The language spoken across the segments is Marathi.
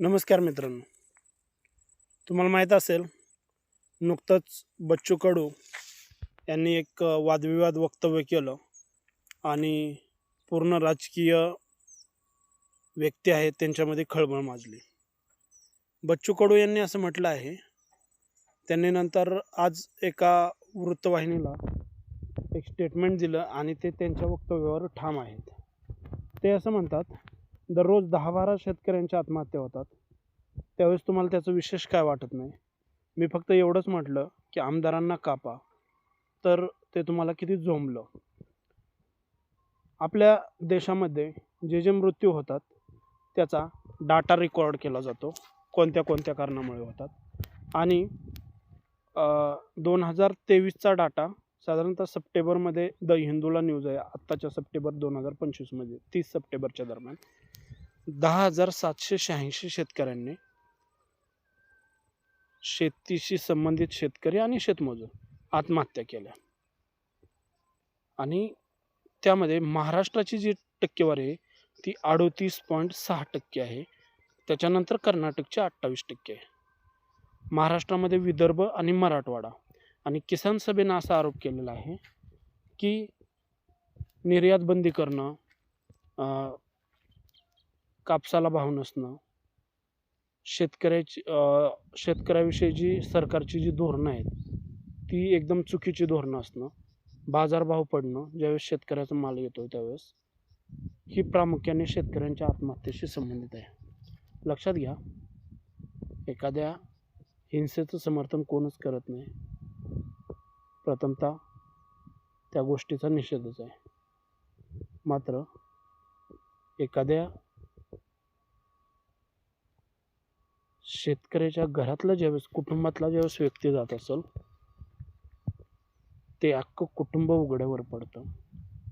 नमस्कार मित्रांनो. तुम्हाला माहीत असेल नुकतंच बच्चू कडू यांनी एक वादविवाद वक्तव्य केलं आणि पूर्ण राजकीय व्यक्ती आहेत त्यांच्यामध्ये खळबळ माजली. बच्चू कडू यांनी असं म्हटलं आहे त्यांनी नंतर आज एका वृत्तवाहिनीला एक स्टेटमेंट दिलं आणि ते त्यांच्या वक्तव्यावर ठाम आहेत. ते असं म्हणतात दररोज दहा बारा शेतकऱ्यांच्या आत्महत्या होतात. त्यावेळेस तुम्हाला त्याचं विशेष काय वाटत नाही? मी फक्त एवढंच म्हटलं की आमदारांना कापा. तर ते तुम्हाला किती झोंबलं? आपल्या देशामध्ये जे जे मृत्यू होतात त्याचा डाटा रेकॉर्ड केला जातो. कोणत्या कोणत्या कारणामुळे होतात? आणि दोन हजार तेवीसचा डाटा साधारणतः सप्टेंबरमध्ये द हिंदूला न्यूज आहे. आत्ताच्या सप्टेंबर दोन हजार पंचवीसमध्ये तीस सप्टेंबरच्या दरम्यान. दहा हजार सातशे शहाऐंशी शेतकऱ्यांनी शेतीशी संबंधित शेतकरी आणि शेतमजूर आत्महत्या केल्या. आणि त्यामध्ये महाराष्ट्राची जी टक्केवारी आहे ती अडोतीस पॉईंट सहा टक्के आहे. त्याच्यानंतर कर्नाटकची अठ्ठावीस टक्के आहे. महाराष्ट्रामध्ये विदर्भ आणि मराठवाडा आणि किसान सभेनं असा आरोप केलेला आहे की निर्यात बंदी करणं कापसाला भाव नसणं. शेतकऱ्याची शेतकऱ्याविषयी जी सरकारची जी धोरणं आहेत ती एकदम चुकीची धोरणं असणं. बाजारभाव पडणं ज्यावेळेस शेतकऱ्याचा माल येतो त्यावेळेस ही प्रामुख्याने शेतकऱ्यांच्या आत्महत्येशी संबंधित आहे. लक्षात घ्या एखाद्या हिंसेचं समर्थन कोणच करत नाही. प्रथमतः त्या गोष्टीचा निषेधच आहे. मात्र एखाद्या शेतकऱ्याच्या घरातला ज्यावेळेस कुटुंबातला ज्यावेळेस व्यक्ती जात असेल ते अख्खं कुटुंब उघड्यावर पडतं.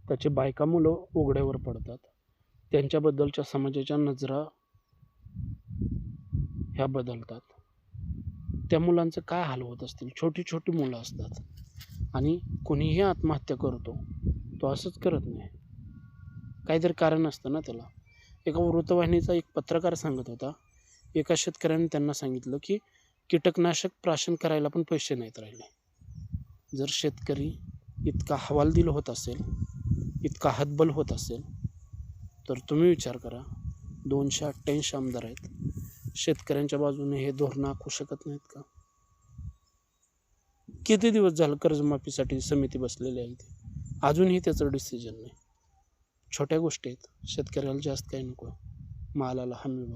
त्याचे बायका मुलं उघड्यावर पडतात. त्यांच्याबद्दलच्या समाजाच्या नजरा ह्या बदलतात. त्या मुलांचं काय हाल होत असतील? छोटी छोटी मुलं असतात. आणि कोणीही आत्महत्या करतो तो असंच करत नाही. काहीतरी कारण असतं ना त्याला. एका वृत्तवाहिनीचा एक पत्रकार सांगत होता एका शेतकऱ्याने त्यांना सांगितलं की कीटकनाशक प्राशन करायला पण पैसे नाहीत राहिले. जर शेतकरी इतका हवालदिल होत असेल इतका हतबल होत असेल तर तुम्ही विचार करा दोनशे अठ्ठ्याऐंशी आमदार आहेत. शेतकऱ्यांच्या बाजूने हे धोरणं आखू शकत नाहीत का? किती दिवस झालं कर्जमाफीसाठी समिती बसलेली आहे ती अजूनही त्याचं डिसिजन नाही. छोट्या गोष्टी आहेत. शेतकऱ्याला जास्त काही नको. मालाला हमी